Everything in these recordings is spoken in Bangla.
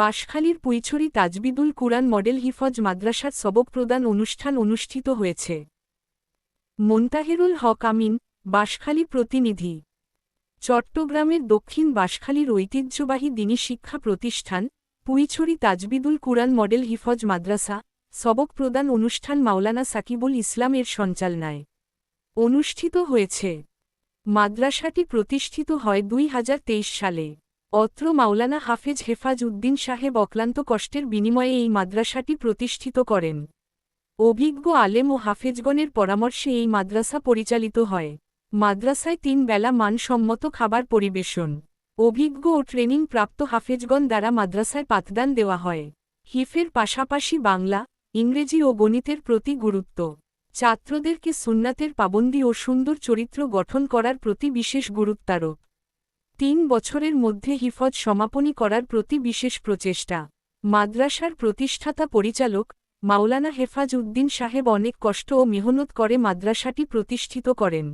বাঁশখালীর পুইছড়ি তাজবিদুল কুরআন মডেল হিফজ মাদ্রাসার সবক প্রদান অনুষ্ঠান অনুষ্ঠিত হয়েছে। মোন্তাহেরুল হক আমিন, বাঁশখালী প্রতিনিধি। চট্টগ্রামের দক্ষিণ বাঁশখালীর ঐতিহ্যবাহী দিনী শিক্ষা প্রতিষ্ঠান, পুইছড়ি তাজবিদুল কুরআন মডেল হিফজ মাদ্রাসা সবক প্রদান অনুষ্ঠান মাওলানা সাকিবুল ইসলামের সঞ্চালনায় অনুষ্ঠিত হয়েছে। মাদ্রাসাটি প্রতিষ্ঠিত হয় দুই হাজার তেইশ সালে। অত্র মাওলানা হাফেজ হেফাজ উদ্দিন সাহেব অক্লান্ত কষ্টের বিনিময়ে এই মাদ্রাসাটি প্রতিষ্ঠিত করেন। অভিজ্ঞ আলেম ও হাফেজগণের পরামর্শে এই মাদ্রাসা পরিচালিত হয়। মাদ্রাসায় তিন বেলা মানসম্মত খাবার পরিবেশন, অভিজ্ঞ ও ট্রেনিং প্রাপ্ত হাফেজগণ দ্বারা মাদ্রাসায় পাঠদান দেওয়া হয়। হিফের পাশাপাশি বাংলা, ইংরেজি ও গণিতের প্রতি গুরুত্ব, ছাত্রদেরকে সুন্নাতের পাবন্দি ও সুন্দর চরিত্র গঠন করার প্রতি বিশেষ গুরুত্বারোপ। তিন বছরের মধ্যে হিফজ সমাপনী করার প্রতি বিশেষ প্রচেষ্টা। মাদ্রাসার প্রতিষ্ঠাতা পরিচালক, মাওলানা হেফাজ উদ্দিন সাহেব অনেক কষ্ট ও মেহনত করে মাদ্রাসাটি প্রতিষ্ঠিত করেন।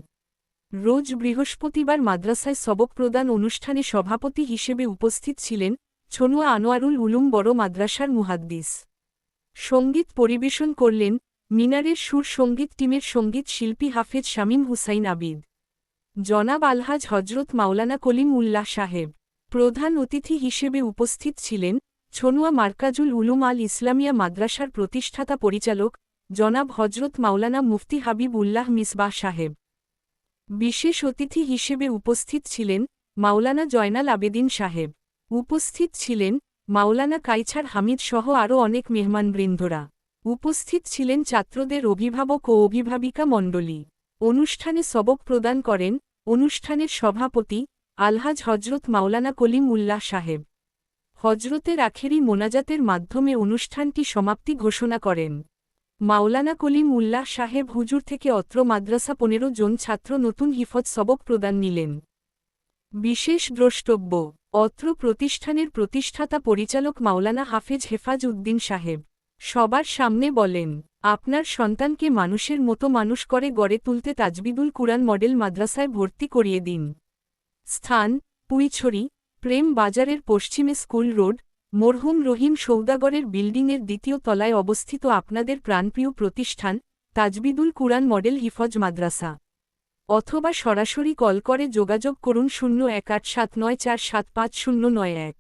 রোজ বৃহস্পতিবার মাদ্রাসায় সবক প্রদান অনুষ্ঠানে সভাপতি হিসেবে উপস্থিত ছিলেন ছনুয়া আনোয়ারুল উলুম বড় মাদ্রাসার মুহাদ্দিস। সংগীত পরিবেশন করলেন মিনারের সুর সংগীত টিমের সংগীত শিল্পী হাফেজ শামীম হুসাইন আবিদ। জনাব আলহাজ হজরত মাওলানা কলিম উল্লাহ সাহেব, প্রধান অতিথি হিসেবে উপস্থিত ছিলেন ছনুয়া মার্কাজুল উলুম আল ইসলামিয়া মাদ্রাসার প্রতিষ্ঠাতা পরিচালক জনাব হজরত মাওলানা মুফতি হাবিব উল্লাহ মিসবাহ সাহেব। বিশেষ অতিথি হিসেবে উপস্থিত ছিলেন মাওলানা জয়নাল আবেদিন সাহেব। উপস্থিত ছিলেন মাওলানা কাইছার হামিদ সহ আরও অনেক মেহমানবৃন্দরা। উপস্থিত ছিলেন ছাত্রদের অভিভাবক ও অভিভাবিকা মণ্ডলী। অনুষ্ঠানে সবক প্রদান করেন অনুষ্ঠানের সভাপতি আলহাজ হজরত মাওলানা কলিম উল্লাহ সাহেব। হজরতের আখেরি মোনাজাতের মাধ্যমে অনুষ্ঠানটি সমাপ্তি ঘোষণা করেন। মাওলানা কলিম উল্লাহ সাহেব হুজুর থেকে অত্র মাদ্রাসা পনেরো জন ছাত্র নতুন হিফজ সবক প্রদান নিলেন। বিশেষ দ্রষ্টব্য, অত্র প্রতিষ্ঠানের প্রতিষ্ঠাতা পরিচালক মাওলানা হাফেজ হেফাজ উদ্দিন সাহেব। সবার সামনে বলেন, আপনার সন্তানকে মানুষের মতো মানুষ করে গড়ে তুলতে তাজবিদুল কুরআন মডেল মাদ্রাসায় ভর্তি করিয়ে দিন। স্থান, পুইছড়ি, প্রেম বাজারের পশ্চিমে স্কুল রোড, মরহুম রহিম সৌদাগরের বিল্ডিংয়ের দ্বিতীয় তলায় অবস্থিত আপনাদের প্রাণপ্রিয় প্রতিষ্ঠান, তাজবিদুল কুরআন মডেল হিফজ মাদ্রাসা। অথবা সরাসরি কল করে যোগাযোগ করুন শূন্য এক আট সাত নয় চার সাত পাঁচ শূন্য নয় এক।